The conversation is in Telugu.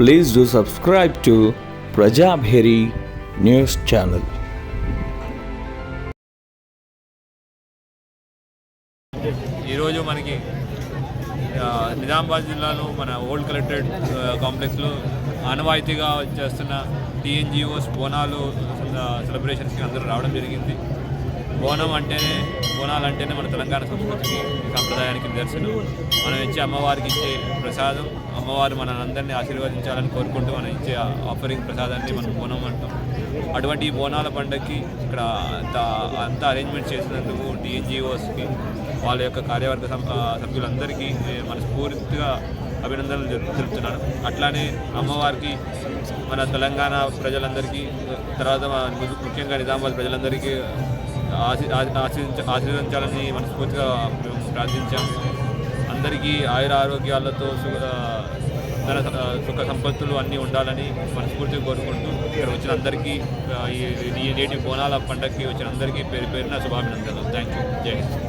Please do subscribe to Prajabheri news channel. ఈరోజు మనకి నిజామాబాద్ జిల్లాలో మన ఓల్డ్ కలెక్టరేట్ కాంప్లెక్స్లో ఆనవాయితీగా చేస్తున్న టీఎన్జిఓస్ బోనాలు సెలబ్రేషన్స్కి అందరూ రావడం జరిగింది. బోనం అంటేనే బోనాలు అంటేనే మన తెలంగాణ సంస్కృతికి సంప్రదాయానికి నిదర్శనం. మనం ఇచ్చే అమ్మవారికి ఇచ్చే ప్రసాదం అమ్మవారు మన అందరినీ ఆశీర్వదించాలని కోరుకుంటూ మనం ఇచ్చే ఆఫరింగ్ ప్రసాదాన్ని మనం బోనం అంటాం. అటువంటి బోనాల పండుగకి ఇక్కడ అంత అంత అరేంజ్మెంట్ చేసినందుకు డిఎన్జిఓస్కి వాళ్ళ యొక్క కార్యవర్గ సభ్యులందరికీ మనస్ఫూర్తిగా అభినందనలు తెలుపుతున్నాను. అట్లానే అమ్మవారికి మన తెలంగాణ ప్రజలందరికీ తర్వాత ముఖ్యంగా నిజామాబాద్ ప్రజలందరికీ ఆశీ ఆశీర్వదించాలని మనస్ఫూర్తిగా మేము ప్రార్థించాము అందరికీ ఆయుర ఆరోగ్యాలతో ధన స- సుఖ సంపత్తులు అన్నీ ఉండాలని మనస్ఫూర్తిగా కోరుకుంటూ ఇక్కడ వచ్చిన అందరికీ ఈ ఈ నేటి బోనాల పండగకి వచ్చిన అందరికీ పేరు పేరున శుభాభినందనలు. థ్యాంక్ యూ జై హింద్.